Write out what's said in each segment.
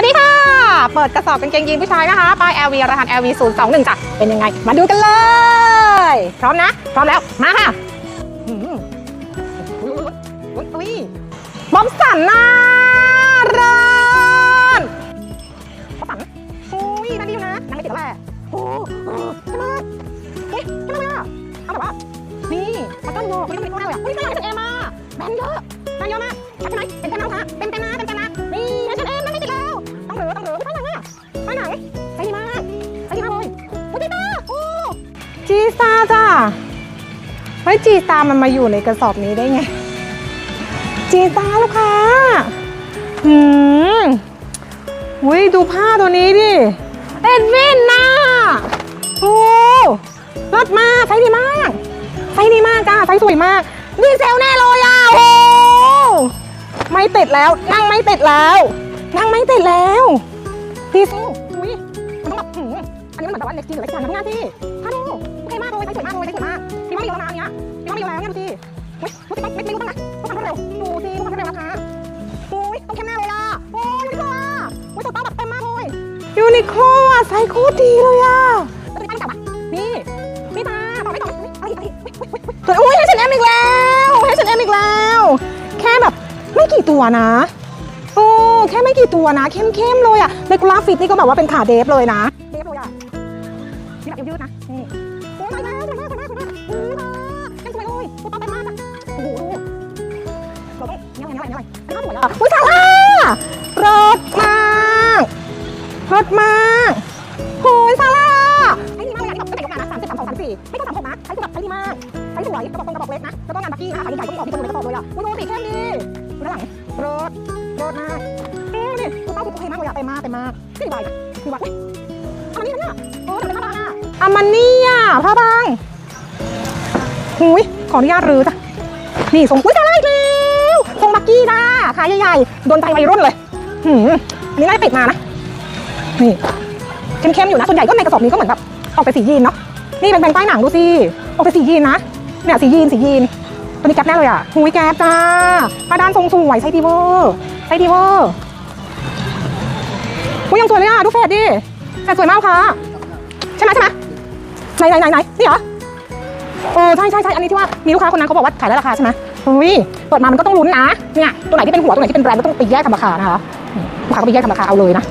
วัสดีค่ะ เปิดกระสอบกางเกงยีนผู้ชายนะคะ ป้าย LV รหัส LV 0 2 1จ้ะเป็นยังไง มาดูกันเลย พร้อมนะ พร้อมแล้ว มาค่ะอุ้ยอุ๊ยอุ๊ยบอมสันน่า ตาจ้าเฮ้ยจีตามันมาอยู่ในกระสอบนี้ได้ไง จีตาลูกค้าหืมอุ้ยดูผ้าตัวนี้ดิ เอ็ดวินน่ะโอ้รสมากใช้ดีมากใช้ดีมากจ้าใช้สวยมากดีเซลแน่เลยอะโอ้ไม่ติดแล้ว นั่งไม่ติดแล้ว นั่งไม่ติดแล้วดีเซลอุ้ยมันต้องแบบอันนี้มันเหมือนแบบว่าเล็กจริงหรือเล็กจังนะพี่หน้าที่ถ้าดูโอเคมากเลยใช้สวยมากเลยใช้สวยมากพี่ว่าม่เยอะแล้วนะอันเนี้ยพี่ว่าม่เยอะแล้วเนี่ยดูสิอุ้ยดูสิไม่ไม่รู้บ้างนะต้องทำรวดเร็วดูสิต้องทำรวดเร็วนะคะอุ้ยต้องเข้มหน้าเลยล่ะโอ้ยยูนิโคล่ะอุ้ยตัวต้องแบบเต็มมากเลยยูนิโคลอะไซส์โคตรดีเลยอะแล้วตัวนี้ตั้งจับอะนี่นี่ตาต่อไม่ต่ออะไรอะไรตัวอุ้ย H&M อีกแล้ว H&M อีกแล้ว แค่แบบไม่กี่ตัวนะโอ้แค่ไม่กี่ตัวนะ เข้มๆเลยอะเลกูล่าฟิตนี่ก็แบบว่าเป็นขาเดฟเลยนะเดฟเลยอะนี่แบบยืดๆนะนี่ กสวยมากสวยมากอู้หูยังสวยเลยตัวโตเต็มมากอะโอ้โหเราต้องเนี่ยอะไรเนี่ยอะไรเนี่ยอะไรไม่ต้องสวยอะอุ้ยซาร่ารสมากรสมากโอ้ยซาร่าใช้ดีมากเลยอะที่แบบไม่แต่งงานนะสามสิบสามสองสามสี่ไม่ต้องสามหกนะใช้คือแบบใช้ดีมากใช้สวยกระบอกตรงกระบอกเล็กนะแล้วก็งานบักกี้นะคะใหญ่ๆก็มีออกที่คนอยู่กระสอบเลยอะอุ้ยดูสีเข้มดีดูด้านหลังรดโรดมากอืมนี่ตัวเต้าคือโอเคมากเลยอะเต็มมากเต็มมากสี่ใบสี่ใบอุ้ยอามันนี่นเนี่ยโอ้เดี๋ยเป็นผ้าบางอะอามันนี่อะผ้าบาง หุยขออนุญาตรื้อจ้ะนี่ทรงอุ้ยจะได้แล้วทรงบักกี้จ้าขายใหญ่ๆโดนใจวัยรุ่นเลยหืมอันนี้น่าจะติดมานะนี่เข้มๆอยู่นะส่วนใหญ่ก็ในกระสอบนี้ก็เหมือนแบบออกไปสียีนเนาะนี่เป็นแบงค์ป้ายหนังดูสิออกไปสียีนนะเนี่ยสียีนสียีนตัวนี้แก๊ปแน่เลยอะหุยแก๊ปจ้าผ้าด้านทรงสวยใช้ดีเวอร์ใช้ดีเวอร์หุยยังสวยเลยอะดูแฟดดิแฟดสวยมากค่ะใช่ไหมใช่ไหมไหนไหนไหนไหนนี่เหรอ โอ้ใช่ใช่ใช่อันนี้ที่ว่ามีลูกค้าคนนั้นเขาบอกว่าขายได้ราคาใช่ไหมหุยเปิดมามันก็ต้องลุ้นนะเนี่ยตัวไหนที่เป็นหัวตัวไหนที่เป็นแบรนด์ก็ต้องไปแยกทำราคานะคะลูกค้าก็ไปแยกทำราคาเอาเลยนะ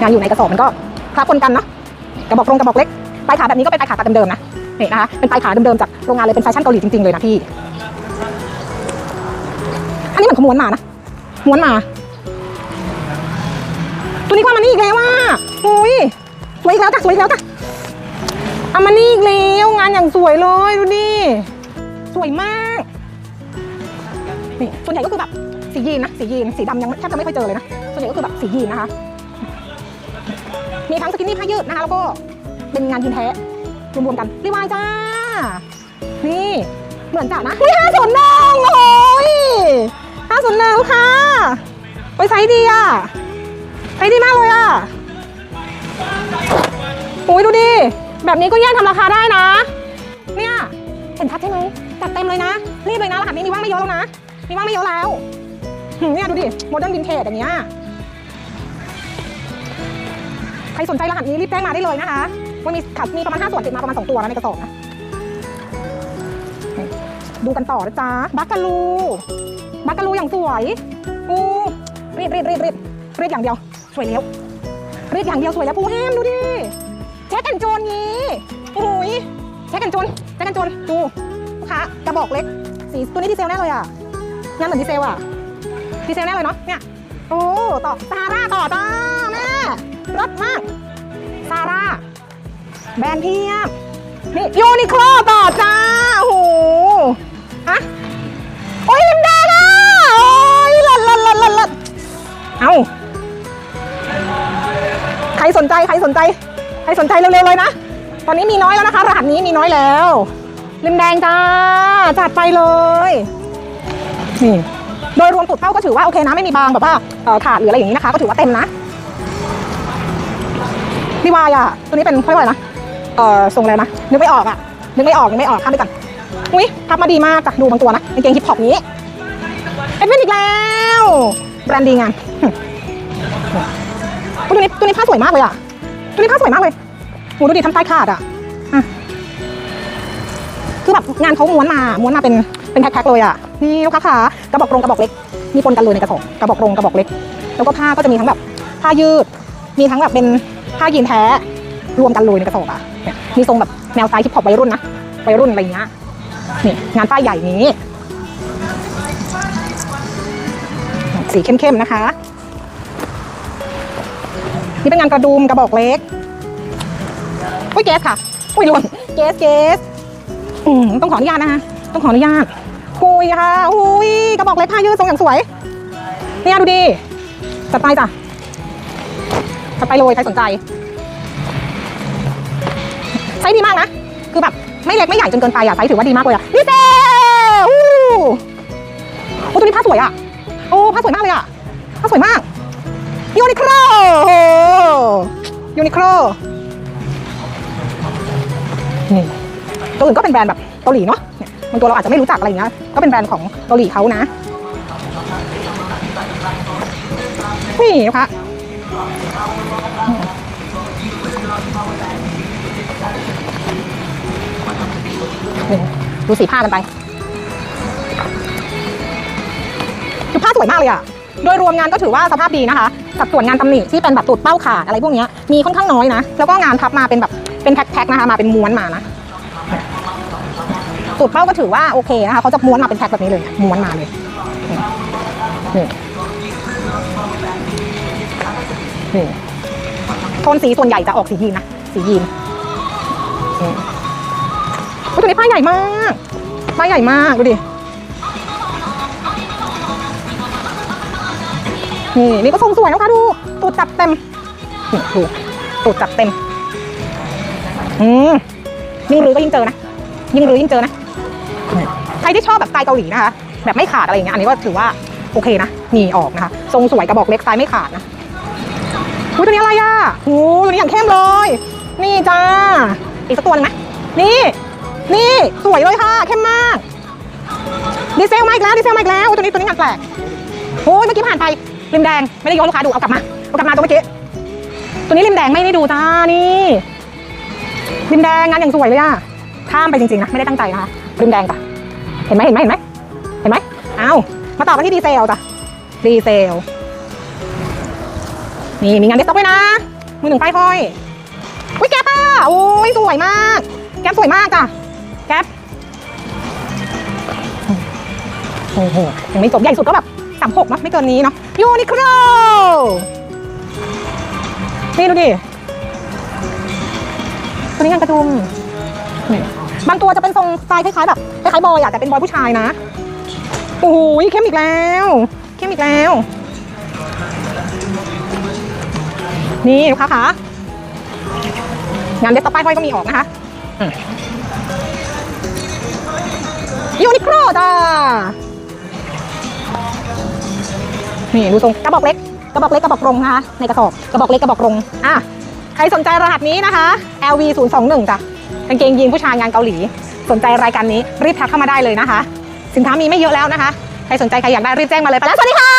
งานอยู่ในกระสอบมันก็คลับคนกันเนาะกระบอกตรงกระบอกเล็กปลายขาแบบนี้ก็เป็นปลายขาตัดเดิมๆนะนี่นะคะเป็นปลายขาเดิมๆจากโรงงานเลยเป็นแฟชั่นเกาหลีจริงๆเลยนะพี่อันนี้เหมือนขม้วนมานะม้วนมา ตัวนี้ความมันนี่อีกแล้วว่าโอ้ยสวยอีกแล้วจ้ะสวยอีกแล้วจ้ะ เอามานี่อีกแล้วงานอย่างสวยเลยดูดิ สวยมาก นี่ส่วนใหญ่ก็คือแบบสียีนนะสียีนสีดำยังแทบจะไม่ค่อยเจอเลยนะ ส่วนใหญ่ก็คือแบบสียีนนะคะ มีทั้งสกินนี่ผ้ายืดนะคะแล้วก็เป็นงานยีนแท้รวมๆกันรีวายจ้า นี่เหมือนจัดนะอุ้ยห้าศูนย์หนึ่งโอ้ยห้าศูนย์หนึ่งลูกค้าโอ้ยไซส์ดีอะไซส์ดีมากเลยอะโอ้ยดูดิ แบบนี้ก็แย่งทำราคาได้นะ เนี่ย เห็นชัดใช่ไหมจัดเต็มเลยนะ รีบเลยนะรหัสนี้มีว่างไม่เยอะแล้วนะ มีว่างไม่เยอะแล้วเนี่ยดูดิโมเดิร์นวินเทจอย่างเงี้ย ใครสนใจรหัสนี้รีบแจ้งมาได้เลยนะคะว่ามีขับมีประมาณ5ส่วนติดมาประมาณ2ตัวนะในกระสอบนะ ดูกันต่อนะจ๊ะ บักกะลู บักกะลูอย่างสวยอู้รีดรีดรีดรีดรีดอย่างเดียว สวยแล้วรีดอย่างเดียวสวยแล้วปูแฮมดูดิ เช็คแอนโจนงี้โอ้ยเช็คแอนโจนเช็คแอนโจนดูลูกค้ากระบอกเล็ก สีตัวนี้ดีเซลแน่เลยอะงานเหมือนดีเซลอะดีเซลแน่เลยเนาะเนี่ยโอ้ต่อซาร่าต่อจ้าแม่รสมากซาร่าแบรนด์เพียบนี่ยูนิโคลต่อจ้าโอ้โหฮะโอ้ยลิมแดงอะโอ้ยเลิศเลิศเลิศเลิศเลิศเอาใครสนใจใครสนใจ ครสนใจเร็วๆเลยนะ ตอนนี้มีน้อยแล้วนะคะรหัสนี้มีน้อยแล้วลิมแดงจ้าจัดไปเลยนี่โดยรวมตุดเต้าก็ถือว่าโอเคนะไม่มีบางแบบว่าขาดหรืออะไรอย่างนี้นะคะ ก็ถือว่าเต็มนะพี่วายอะตัวนี้เป็นเขาเรียกว่าอะไรนะเอ่อทรงอะไรนะนึกไม่ออกอะนึกไม่ออกนึกไม่ออกข้ามไปก่อนอุ้ยพับมาดีมากจ้ะดูบางตัวนะกางเกงฮิปฮอปนี้เอ็ดวินอีกแล้วแบรนด์ดีงามตัวนี้ตัวนี้ผ้าสวยมากเลยอะ ตัวนี้ผ้าสวยมากเลยโหดูดิทำใต้ขาดอะอะ คือแบบงานเขาม้วนมา ม้วนมาเป็น เป็นแพ็คๆเลยอะ นี่ลูกค้าขากระบอกรงกระบอกเล็ก มีปนกันเลยในกระสอบกระบอกรงกระบอกเล็ก แล้วก็ผ้าก็จะมีทั้งแบบผ้ายืด มีทั้งแบบเป็นผ้ายีนแท้ รวมกันเลยในกระสอบอะเนี่ยมีทรงแบบแนวสไตล์ฮิปฮอปวัยรุ่นนะ วัยรุ่นอะไรอย่างเงี้ย นี่งานป้ายใหญ่นี้ สีเข้มๆนะคะ นี่เป็นงานกระดุมกระบอกเล็กอุ้ยเกสค่ะ อุ้ยรวมเกสเกสอืมต้องขออนุญาตนะคะต้องขออนุญาตคุยค่ะอุ้ยกระบอกเล็กผ้ายืดทรงอย่างสวยเนี่ยดูดิจัดไปจ้ะจัดไปเลยใครสนใจไซส์ดีมากนะ คือแบบไม่เล็กไม่ใหญ่จนเกินไปอะไซส์ถือว่าดีมากเลยอะนี่เซ่อู้โอ้ตัวนี้ผ้าสวยอะโอ้ผ้าสวยมากเลยอะผ้าสวยมากยูนิโคล นิโคลนี่ตัวอื่นก็เป็นแบรนด์แบบเกาหลีเนาะเนี่ยบางตัวเราอาจจะไม่รู้จักอะไรอย่างเงี้ย ก็เป็นแบรนด์ของเกาหลีเขานะ นี่นะคะนี่ดูสีผ้ากันไปคือผ้าสวยมากเลยอะ โดยรวมงานก็ถือว่าสภาพดีนะคะ สัดส่วนงานตำหนิที่เป็นแบบตูดเป้าขาดอะไรพวกนี้มีค่อนข้างน้อยนะ แล้วก็งานพับมาเป็นแบบเป็นแพ็คๆนะคะ มาเป็นม้วนมานะตูดเป้าก็ถือว่าโอเคนะคะเขาจะม้วนมาเป็นแพ็คแบบนี้เลย ม้วนมาเลยนี่นี่โทนสีส่วนใหญ่จะออกสียีนนะ สียีนอุ๊ยตัวนี้ผ้าใหญ่มากผ้าใหญ่มากดูดิ นี่นี่ก็ทรงสวยนะคะดูตูดจัดเต็มนี่ดูตูดจัดเต็มอืมยิ่งรื้อก็ยิ่งเจอนะยิ่งรื้อยิ่งเจอนะใครที่ชอบแบบสไตล์เกาหลีนะคะแบบไม่ขาดอะไรอย่างเงี้ยอันนี้ก็ถือว่าโอเคนะมีออกนะคะทรงสวยกระบอกเล็กสไตล์ไม่ขาดนะอุ้ยตัวนี้อะไรอะโอ้ตัวนี้อย่างเข้มเลย นี่จ้าอีกสักตัวหนึงไหมนี่ นี่สวยเลยค่ะเข้มมากดีเซลมาอีกแล้วดีเซลมาอีกแล้วอุ๊ยตัวนี้ตัวนี้งานแปลกโอ้ยเมื่อกี้ผ่านไป ริมแดงไม่ได้ยกลูกค้าดูเอากลับมาเอากลับมาตัวเมื่อกี้ตัวนี้ริมแดงไม่ได้ดูจ้านี่ริมแดงงานอย่างสวยเลยอะข้ามไปจริงๆนะไม่ได้ตั้งใจนะคะริมแดงจ้ะเห็นไหมเห็นไหมเห็นไหมเห็นไหมเอามาต่อกันที่ดีเซลจ้ะดีเซลนี่มีงานเดสต็อกด้วยนะมือหนึ่งป้ายห้อยอุ้ยแก๊ปอะโอ้ยสวยมาก แก๊ปสวยมากจ้ะแก๊ปโอ้โหยังไม่จบใหญ่สุดก็แบบ สามหกเนาะไม่เกินนี้เนาะยูนิโคลนี่ดูดิ ตัวนี้งานกระดุมนี่บางตัวจะเป็นทรงสไตล์คล้ายๆแบบคล้ายๆบอยอะแต่เป็นบอยผู้ชายนะโอ้โหเข้มอีกแล้ว เข้มอีกแล้ว นี่ลูกค้าคะงานเดสก์ป้ายห้อยก็มีออกนะคะยูนิโคลจ้า นี่ดูทรงกระบอกเล็กกระบอกเล็กกระบอกรงนะคะในกระสอบกระบอกเล็กกระบอกรงอะใครสนใจรหัสนี้นะคะ LV 0 2 1จ้ะกางเกงยีนผู้ชายงานเกาหลี สนใจรายการนี้รีบทักเข้ามาได้เลยนะคะ สินค้ามีไม่เยอะแล้วนะคะ ใครสนใจใครอยากได้รีบแจ้งมาเลยไปแล้วสวัสดีค่ะ